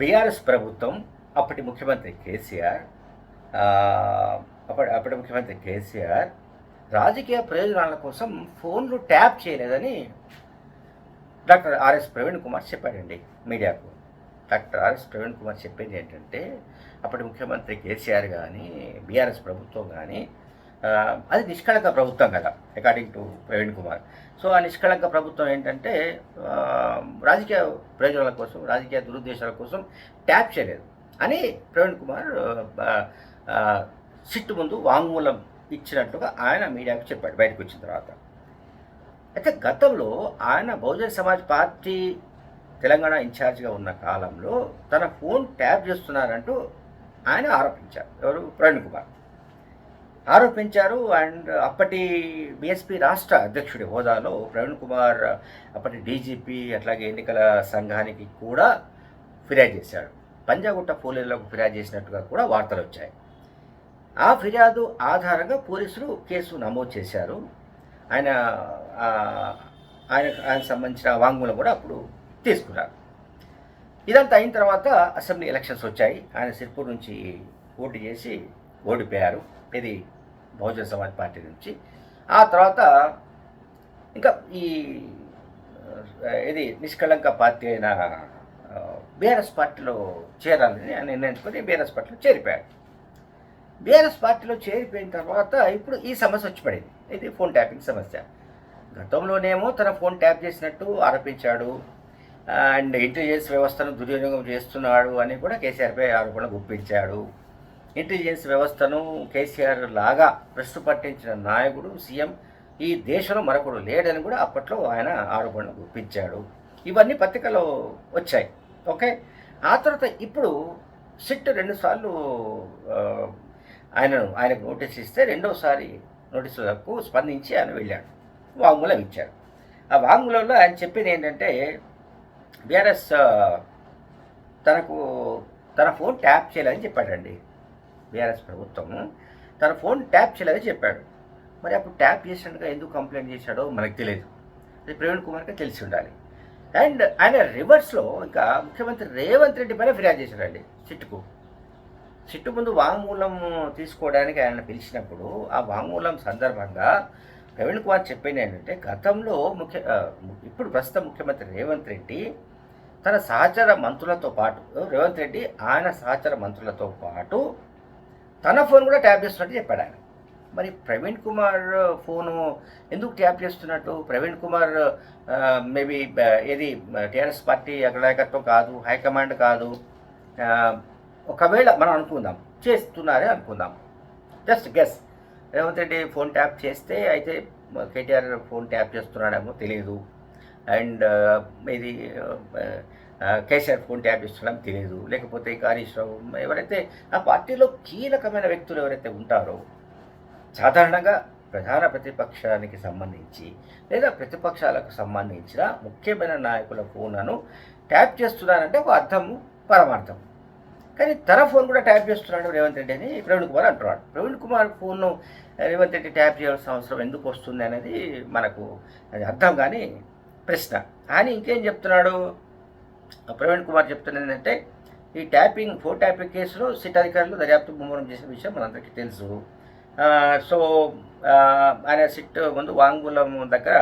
BRS ప్రభుత్వం అప్పటి ముఖ్యమంత్రి కేసీఆర్ అప్పటి అప్పటి ముఖ్యమంత్రి కేసీఆర్ రాజకీయ ప్రయోజనాల కోసం ఫోన్లు ట్యాప్ చేయలేదని డాక్టర్ ఆర్ఎస్ ప్రవీణ్ కుమార్ చెప్పాడండి మీడియాకు. డాక్టర్ ఆర్ఎస్ ప్రవీణ్ కుమార్ చెప్పింది ఏంటంటే అప్పటి ముఖ్యమంత్రి కేసీఆర్ కానీ బీఆర్ఎస్ ప్రభుత్వం కానీ అది నిష్కళంక ప్రభుత్వం కదా according to Praveen Kumar. So ఆ నిష్కళంక ప్రభుత్వం ఏంటంటే రాజకీయ ప్రయోజనాల కోసం రాజకీయ దురుద్దేశాల కోసం ట్యాప్ చేయలేదు. అని ప్రవీణ్ కుమార్ సిట్ సిట్టు ముందు వాంగ్మూలం ఇచ్చినట్టుగా ఆయన మీడియాకు చెప్పాడు బయటకు వచ్చిన తర్వాత. అయితే గతంలో ఆయన బహుజన సమాజ్ పార్టీ తెలంగాణ ఇన్ఛార్జ్గా ఉన్న కాలంలో తన ఫోన్ ట్యాప్ చేస్తున్నారంటూ ఆయన ఆరోపించారు. ఎవరు? ప్రవీణ్ కుమార్. ఆరోపించారు అండ్ అప్పటి బీఎస్పీ రాష్ట్ర అధ్యక్షుడి హోదాలో ప్రవీణ్ కుమార్ అప్పటి డీజీపీ అట్లాగే ఎన్నికల సంఘానికి కూడా ఫిర్యాదు చేశాడు పంజాగుట్ట పోలీసులకు ఫిర్యాదు చేసినట్టుగా కూడా వార్తలు వచ్చాయి. ఆ ఫిర్యాదు ఆధారంగా పోలీసులు కేసు నమోదు చేశారు. ఆయన ఆయన ఆయన సంబంధించిన వాంగ్మూలం కూడా అప్పుడు తీసుకున్నారు. ఇదంతా అయిన తర్వాత అసెంబ్లీ ఎలక్షన్స్ వచ్చాయి. ఆయన సిర్పూర్ నుంచి పోటీ చేసి ఓడిపోయారు. ఇది బహుజన సమాజ్ పార్టీ నుంచి. ఆ తర్వాత ఇంకా ఈ ఇది నిష్కళంక పార్టీ అయిన బీఆర్ఎస్ పార్టీలో చేరాలని ఆయన నిర్ణయించుకొని బీఆర్ఎస్ పార్టీలో చేరిపోయాడు బీఆర్ఎస్ పార్టీలో చేరిపోయిన తర్వాత ఇప్పుడు ఈ సమస్య వచ్చి పడింది. ఇది ఫోన్ ట్యాపింగ్ సమస్య. గతంలోనేమో తన ఫోన్ ట్యాప్ చేసినట్టు ఆరోపించాడు. అండ్ ఇంటెలిజెన్స్ వ్యవస్థను దుర్వినియోగం చేస్తున్నాడు అని కూడా కేసీఆర్పై ఆరోపణలు గుప్పించాడు. ఇంటెలిజెన్స్ వ్యవస్థను కేసీఆర్ లాగా ప్రశ్న పట్టించిన నాయకుడు సీఎం ఈ దేశంలో మరొకడు లేడని కూడా అప్పట్లో ఆయన ఆరోపణలు గుప్పించాడు. ఇవన్నీ పత్రికలో వచ్చాయి. ఓకే? ఆ తర్వాత ఇప్పుడు సిట్ రెండుసార్లు ఆయనను ఆయనకు నోటీస్ ఇస్తే రెండోసారి నోటీసులకు స్పందించి ఆయన వెళ్ళాడు. వాంగ్మూలం ఇచ్చాడు ఆ వాంగ్మూలంలో ఆయన చెప్పింది ఏంటంటే బీఆర్ఎస్ తనకు తన ఫోన్ ట్యాప్ చేయాలని చెప్పాడండి. బీఆర్ఎస్ ప్రభుత్వం తన ఫోన్ ట్యాప్ చేయాలని చెప్పాడు. మరి అప్పుడు ట్యాప్ చేసినట్టుగా ఎందుకు కంప్లైంట్ చేశాడో మనకు తెలియదు. అది ప్రవీణ్ కుమార్కి తెలిసి ఉండాలి. అండ్ ఆయన రివర్స్లో ఇంకా ముఖ్యమంత్రి రేవంత్ రెడ్డి పైన ఫిర్యాదు చేశాడండి సిట్టుకు. సిట్టు ముందు వాంగ్మూలం తీసుకోవడానికి ఆయన పిలిచినప్పుడు ఆ వాంగ్మూలం సందర్భంగా ప్రవీణ్ కుమార్ చెప్పింది ఏంటంటే గతంలో ముఖ్య ఇప్పుడు ప్రస్తుత ముఖ్యమంత్రి రేవంత్ రెడ్డి తన సహచర మంత్రులతో పాటు రేవంత్ రెడ్డి ఆయన సహచర మంత్రులతో పాటు తన ఫోన్ కూడా ట్యాప్ చేస్తున్నట్టు చెప్పాడు ఆయన. మరి ప్రవీణ్ కుమార్ ఫోను ఎందుకు ట్యాప్ చేస్తున్నట్టు? ప్రవీణ్ కుమార్ మేబీ ఏది టీఆర్ఎస్ పార్టీ అగ్రనాయకత్వం కాదు హైకమాండ్ కాదు ఒకవేళ మనం అనుకుందాం చేస్తున్నారే అనుకుందాం. Just guess. Revanth Reddy phone tap చేస్తే అయితే కేటీఆర్ ఫోన్ ట్యాప్ చేస్తున్నాడేమో తెలియదు అండ్ ఇది కేసీఆర్ ఫోన్ ట్యాప్ ఇస్తున్నాం తెలియదు లేకపోతే హరీష్ రావు ఎవరైతే ఆ పార్టీలో కీలకమైన వ్యక్తులు ఎవరైతే ఉంటారో సాధారణంగా ప్రధాన ప్రతిపక్షానికి సంబంధించి లేదా ప్రతిపక్షాలకు సంబంధించిన ముఖ్యమైన నాయకుల ఫోన్లను ట్యాప్ చేస్తున్నారంటే ఒక అర్థము పరమార్థం. కానీ తన ఫోన్ కూడా ట్యాప్ చేస్తున్నాడు రేవంత్ రెడ్డి అని ప్రవీణ్ కుమార్ అంటున్నాడు. ప్రవీణ్ కుమార్ ఫోన్ను రేవంత్ రెడ్డి ట్యాప్ చేయాల్సిన అవసరం ఎందుకు వస్తుంది అనేది మనకు అది అర్థం కానీ ప్రశ్న. ఆయన ఇంకేం చెప్తున్నాడు? ప్రవీణ్ కుమార్ చెప్తున్నది ఏంటంటే ఈ ట్యాపింగ్ ఫోర్ ట్యాపింగ్ కేసులో సిట్ అధికారులు దర్యాప్తు ముమ్మరం చేసిన విషయం మనందరికీ తెలుసు. సో ఆయన సిట్ ముందు వాంగ్మూలం దగ్గర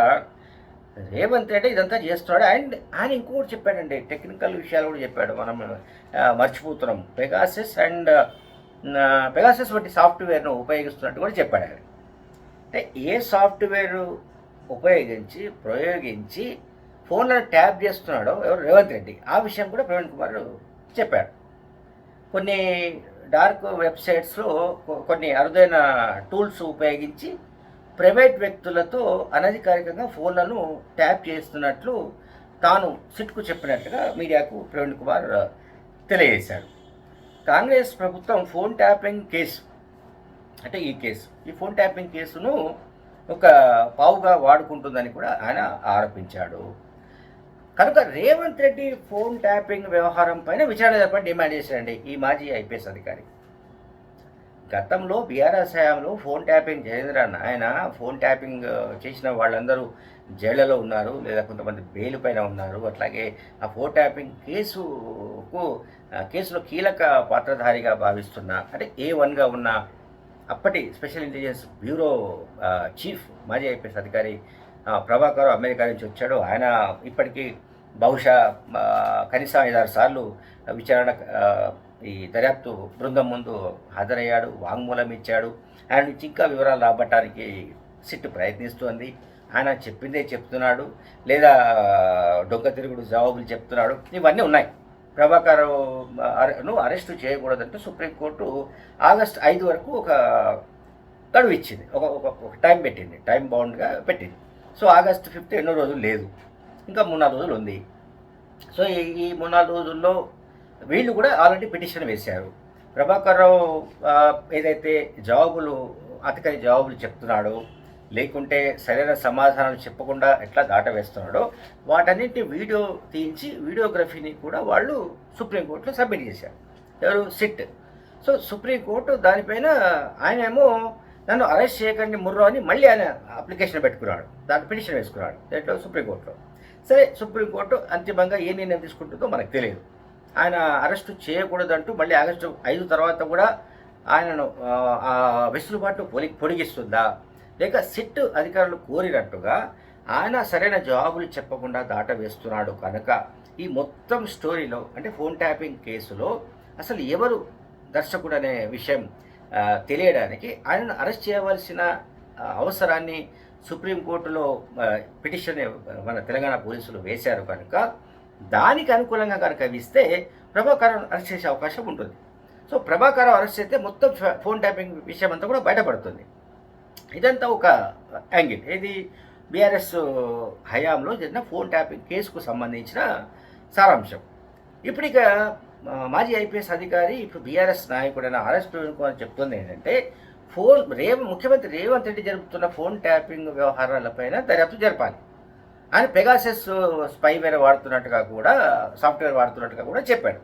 రేవంత్ రెడ్డి ఇదంతా చేస్తున్నాడు. అండ్ ఆయన ఇంకొకటి చెప్పాడండి టెక్నికల్ విషయాలు కూడా చెప్పాడు మనం మర్చిపోతున్నాం. పెగాసిస్ అండ్ పెగాసిస్ వంటి సాఫ్ట్వేర్ను ఉపయోగిస్తున్నట్టు కూడా చెప్పాడు ఆయన. అంటే ఏ సాఫ్ట్వేర్ ఉపయోగించి ప్రయోగించి ఫోన్లను ట్యాప్ చేస్తున్నాడో ఎవరు? రేవంత్ రెడ్డి. ఆ విషయం కూడా ప్రవీణ్ కుమార్ చెప్పాడు. కొన్ని డార్క్ వెబ్సైట్స్లో కొన్ని అరుదైన టూల్స్ ఉపయోగించి ప్రైవేట్ వ్యక్తులతో అనధికారికంగా ఫోన్లను ట్యాప్ చేస్తున్నట్లు తాను సిట్కు చెప్పినట్లుగా మీడియాకు ప్రవీణ్ కుమార్ తెలియజేశాడు. కాంగ్రెస్ ప్రభుత్వం ఫోన్ ట్యాపింగ్ కేసు అంటే ఈ కేసు ఈ ఫోన్ ట్యాపింగ్ కేసును ఒక పావుగా వాడుకుంటుందని కూడా ఆయన ఆరోపించాడు. కనుక రేవంత్ రెడ్డి ఫోన్ ట్యాపింగ్ వ్యవహారం పైన విచారణ జరపని డిమాండ్ చేశారండి ఈ మాజీ ఐపీఎస్ అధికారి. గతంలో బీఆర్ఎస్ హయాంలో ఫోన్ ట్యాపింగ్ జయేంద్రన్ ఆయన ఫోన్ ట్యాపింగ్ చేసిన వాళ్ళందరూ జైళ్ళలో ఉన్నారు లేదా కొంతమంది బెయిల్ పైన ఉన్నారు. అట్లాగే ఆ ఫోన్ ట్యాపింగ్ కేసుకు కేసులో కీలక పాత్రధారిగా భావిస్తున్న అంటే ఏ వన్గా ఉన్న అప్పటి స్పెషల్ ఇంటెలిజెన్స్ బ్యూరో చీఫ్ మాజీ ఐపీఎస్ అధికారి ప్రభాకర్ అమెరికా నుంచి వచ్చాడు. ఆయన ఇప్పటికీ బహుశా కనీసం ఐదారు సార్లు విచారణ ఈ దర్యాప్తు బృందం ముందు హాజరయ్యాడు వాంగ్మూలం ఇచ్చాడు. ఆయన నుంచి ఇంకా వివరాలు రాబట్టడానికి సిట్ ప్రయత్నిస్తోంది. ఆయన చెప్పిందే చెప్తున్నాడు. లేదా డొంక తిరుగుడు జవాబులు చెప్తున్నాడు. ఇవన్నీ ఉన్నాయి. ప్రభాకర్ను అరెస్టు చేయకూడదంటూ సుప్రీంకోర్టు ఆగస్ట్ ఐదు వరకు ఒక గడువు ఇచ్చింది. ఒక ఒక ఒక టైం పెట్టింది. టైం బౌండ్గా పెట్టింది. సో ఆగస్ట్ ఫిఫ్త్ ఎన్నో రోజులు లేదు. ఇంకా మూడు నాలుగు రోజులు ఉంది. సో ఈ ఈ మూడు నాలుగు రోజుల్లో వీళ్ళు కూడా ఆల్రెడీ పిటిషన్ వేశారు. ప్రభాకర్ రావు ఏదైతే జవాబులు అతకని జవాబులు చెప్తున్నాడో లేకుంటే సరైన సమాధానాలు చెప్పకుండా ఎట్లా దాటవేస్తున్నాడో వాటన్నిటి వీడియో తీయించి వీడియోగ్రఫీని కూడా వాళ్ళు సుప్రీంకోర్టులో సబ్మిట్ చేశారు. ఎవరు? సిట్. సో సుప్రీంకోర్టు దానిపైన ఆయన ఏమో నన్ను అరెస్ట్ చేయకండి ముర్రో అని మళ్ళీ ఆయన అప్లికేషన్ పెట్టుకున్నాడు. దాని పిటిషన్ వేసుకున్నాడు. దాంట్లో సుప్రీంకోర్టులో. సరే సుప్రీంకోర్టు అంతిమంగా ఏ నిర్ణయం తీసుకుంటుందో మనకు తెలియదు. ఆయన అరెస్టు చేయకూడదంటూ మళ్ళీ ఆగస్టు ఐదు తర్వాత కూడా ఆయనను ఆ, వెసులుబాటు పొలి పొడిగిస్తుందా? లేక సిట్ అధికారులు కోరినట్టుగా ఆయన సరైన జవాబులు చెప్పకుండా దాట వేస్తున్నాడు కనుక ఈ మొత్తం స్టోరీలో అంటే ఫోన్ ట్యాపింగ్ కేసులో అసలు ఎవరు దర్శకుడు అనే విషయం తెలియడానికి ఆయనను అరెస్ట్ చేయవలసిన అవసరాన్ని సుప్రీంకోర్టులో పిటిషన్ మన తెలంగాణ పోలీసులు వేశారు కనుక దానికి అనుకూలంగా కనుక ఇస్తే ప్రభాకరం అరెస్ట్ చేసే అవకాశం ఉంటుంది. సో ప్రభాకరం అరెస్ట్ చేస్తే మొత్తం ఫోన్ ట్యాపింగ్ విషయం అంతా కూడా బయటపడుతుంది. ఇదంతా ఒక యాంగిల్. ఇది బీఆర్ఎస్ హయాంలో జరిగిన ఫోన్ ట్యాపింగ్ కేసుకు సంబంధించిన సారాంశం. ఇప్పుడు ఇక మాజీ ఐపీఎస్ అధికారి ఇప్పుడు బీఆర్ఎస్ నాయకుడైన ఆర్ఎస్ ప్రవీణ్ కుమార్ చెప్తుంది ఏంటంటే ఫోన్ రేవ ముఖ్యమంత్రి రేవంత్ రెడ్డి జరుపుతున్న ఫోన్ ట్యాపింగ్ వ్యవహారాలపైన దర్యాప్తు జరపాలి. ఆయన పెగాసెస్ స్పైవేర్ వాడుతున్నట్టుగా కూడా సాఫ్ట్వేర్ వాడుతున్నట్టుగా కూడా చెప్పాడు.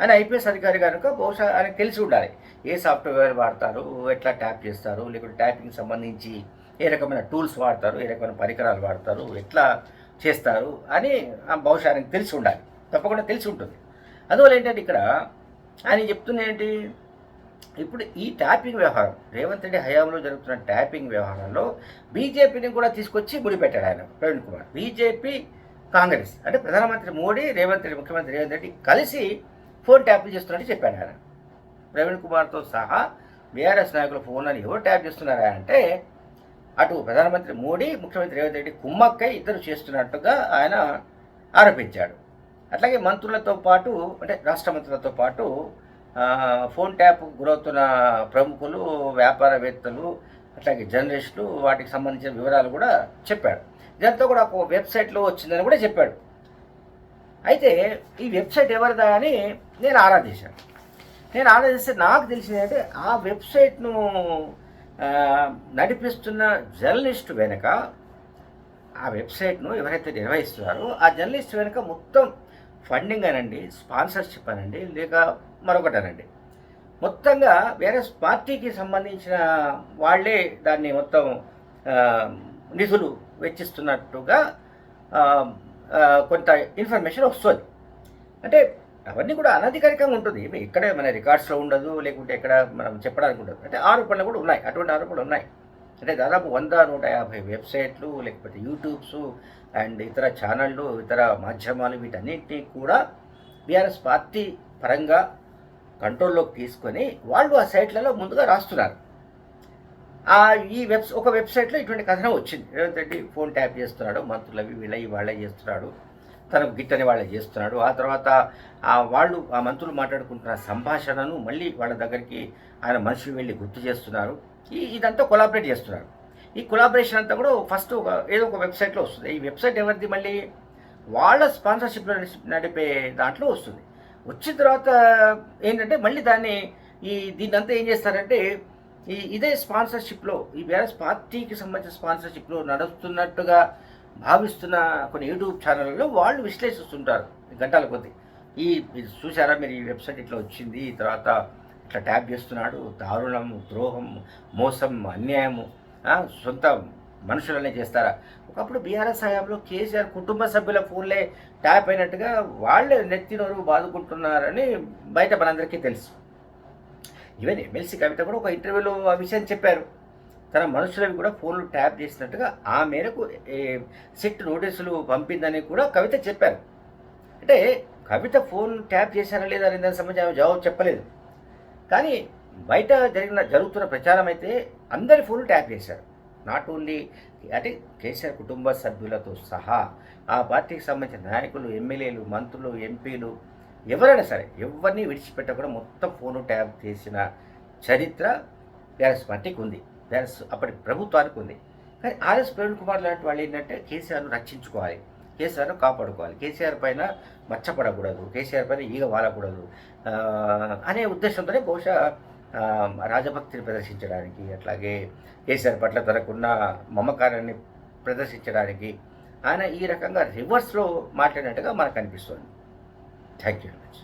ఆయన ఐపీఎస్ అధికారి కనుక బహుశా ఆయనకు తెలిసి ఉండాలి. ఏ సాఫ్ట్వేర్ వాడతారు ఎట్లా ట్యాప్ చేస్తారు లేకుంటే ట్యాపింగ్ సంబంధించి ఏ రకమైన టూల్స్ వాడతారు ఏ రకమైన పరికరాలు వాడతారు ఎట్లా చేస్తారు అని బహుశా ఆయనకు తెలిసి ఉండాలి. తప్పకుండా తెలిసి ఉంటుంది. అందువల్ల ఏంటంటే ఇక్కడ ఆయన చెప్తున్న ఏంటి? ఇప్పుడు ఈ ట్యాపింగ్ వ్యవహారం రేవంత్ రెడ్డి హయాంలో జరుగుతున్న ట్యాపింగ్ వ్యవహారంలో బీజేపీని కూడా తీసుకొచ్చి ముడిపెట్టాడు ఆయన ప్రవీణ్ కుమార్. బీజేపీ కాంగ్రెస్ అంటే ప్రధానమంత్రి మోడీ రేవంత్ రెడ్డి ముఖ్యమంత్రి రేవంత్ రెడ్డి కలిసి ఫోన్ ట్యాపులు చేస్తున్నట్టు చెప్పాడు ఆయన. ప్రవీణ్ కుమార్తో సహా బీఆర్ఎస్ నాయకుల ఫోన్లను ఎవరు ట్యాప్ చేస్తున్నారా అంటే అటు ప్రధానమంత్రి మోడీ ముఖ్యమంత్రి రేవంత్ రెడ్డి కుమ్మక్కై ఇద్దరు చేస్తున్నట్టుగా ఆయన ఆరోపించాడు. అట్లాగే మంత్రులతో పాటు అంటే రాష్ట్ర మంత్రులతో పాటు ఫోన్ ట్యాప్ గురవుతున్న ప్రముఖులు వ్యాపారవేత్తలు అట్లాగే జర్నలిస్టులు వాటికి సంబంధించిన వివరాలు కూడా చెప్పాడు. ఇదంతా కూడా ఒక వెబ్సైట్లో వచ్చిందని కూడా చెప్పాడు. అయితే ఈ వెబ్సైట్ ఎవరిదా అని నేను ఆరాధించాను నేను ఆరాధిస్తే నాకు తెలిసింది అంటే ఆ వెబ్సైట్ను నడిపిస్తున్న జర్నలిస్ట్ వెనుక ఆ వెబ్సైట్ను ఎవరైతే నిర్వహిస్తున్నారో ఆ జర్నలిస్ట్ వెనుక మొత్తం ఫండింగ్ అనండి స్పాన్సర్షిప్ అనండి లేక మరొకటనండి. మొత్తంగా వేరే పార్టీకి సంబంధించిన వాళ్ళే దాన్ని మొత్తం నిధులు వెచ్చిస్తున్నట్టుగా కొంత ఇన్ఫర్మేషన్ వస్తుంది. అంటే అవన్నీ కూడా అనధికారికంగా ఉంటుంది. ఇక్కడే మన రికార్డ్స్లో ఉండదు లేకుంటే ఎక్కడ మనం చెప్పడానికి ఉండదు. అంటే ఆరోపణలు కూడా ఉన్నాయి. అటువంటి ఆరోపణలు ఉన్నాయి. అంటే దాదాపు వంద నూట యాభై వెబ్సైట్లు లేకపోతే యూట్యూబ్స్ అండ్ ఇతర ఛానళ్ళు ఇతర మాధ్యమాలు వీటన్నింటినీ కూడా బీఆర్ఎస్ పార్టీ పరంగా కంట్రోల్లోకి తీసుకొని వాళ్ళు ఆ సైట్లలో ముందుగా రాస్తున్నారు. ఆ ఈ వెబ్ ఒక వెబ్సైట్లో ఇటువంటి కథనం వచ్చింది. రేవంత్ రెడ్డి ఫోన్ ట్యాప్ చేస్తున్నాడు మంత్రులవి వీళ్ళవి వాళ్ళే చేస్తున్నాడు తనకు గిట్టని వాళ్ళే చేస్తున్నాడు. ఆ తర్వాత ఆ వాళ్ళు ఆ మంత్రులు మాట్లాడుకుంటున్న సంభాషణను మళ్ళీ వాళ్ళ దగ్గరికి ఆయన మనుషులు వెళ్ళి గుర్తు చేస్తున్నారు. ఈ ఇదంతా కొలాబరేట్ చేస్తున్నారు. ఈ కొలాబరేషన్ అంతా కూడా ఫస్ట్ ఒక ఏదో ఒక వెబ్సైట్లో వస్తుంది. ఈ వెబ్సైట్ ఎవరిది మళ్ళీ? వాళ్ళ స్పాన్సర్షిప్లో నడిపే దాంట్లో వస్తుంది. వచ్చిన తర్వాత ఏంటంటే మళ్ళీ దాన్ని ఈ దీన్ని అంతా ఏం చేస్తారంటే ఈ ఇదే స్పాన్సర్షిప్లో ఈ బీఆర్ఎస్ పార్టీకి సంబంధించిన స్పాన్సర్షిప్లో నడుస్తున్నట్టుగా భావిస్తున్న కొన్ని యూట్యూబ్ ఛానళ్ళలో వాళ్ళు విశ్లేషిస్తుంటారు గంటల కొద్దీ. ఈ ఇది చూసారా మీరు ఈ వెబ్సైట్ ఇట్లా వచ్చింది తర్వాత ఇట్లా ట్యాప్ చేస్తున్నాడు దారుణం ద్రోహం మోసం అన్యాయము సొంత మనుషులనే చేస్తారా? ఒకప్పుడు బీఆర్ఎస్ హయాంలో కేసీఆర్ కుటుంబ సభ్యుల ఫోన్లే ట్యాప్ అయినట్టుగా వాళ్ళే నెత్తినోరు బాదుకుంటున్నారని బయట మనందరికీ తెలుసు. ఈవెన్ ఎమ్మెల్సీ కవిత కూడా ఒక ఇంటర్వ్యూలో ఆ విషయం చెప్పారు. తన మనుషులవి కూడా ఫోన్లు ట్యాప్ చేసినట్టుగా ఆ మేరకు సిట్ నోటీసులు పంపిందని కూడా కవిత చెప్పారు. అంటే కవిత ఫోన్ ట్యాప్ చేశారా లేదా అనే దానికి సంబంధించి ఆమె జవాబు చెప్పలేదు. కానీ బయట జరిగిన జరుగుతున్న ప్రచారం అయితే అందరి ఫోన్లు ట్యాప్ చేశారు. నాట్ ఓన్లీ అంటే కేసీఆర్ కుటుంబ సభ్యులతో సహా ఆ పార్టీకి సంబంధించిన నాయకులు ఎమ్మెల్యేలు మంత్రులు ఎంపీలు ఎవరైనా సరే ఎవరిని విడిచిపెట్టకుండా మొత్తం ఫోను ట్యాబ్ చేసిన చరిత్ర బీఆర్ఎస్ పార్టీకి ఉంది. బీఆర్ఎస్ అప్పటి ప్రభుత్వానికి ఉంది. కానీ ఆర్ఎస్ ప్రవీణ్ కుమార్ లాంటి వాళ్ళు ఏంటంటే కేసీఆర్ను రక్షించుకోవాలి. కేసీఆర్ను కాపాడుకోవాలి. కేసీఆర్ పైన మచ్చపడకూడదు కేసీఆర్ పైన ఈగ వాలకూడదు. అనే ఉద్దేశంతోనే బహుశా రాజభక్తిని ప్రదర్శించడానికి అట్లాగే కేసీఆర్ పట్ల తనకున్న మమకారాన్ని ప్రదర్శించడానికి ఆయన ఈ రకంగా రివర్స్లో మాట్లాడినట్టుగా మనకు అనిపిస్తుంది. Thank you very much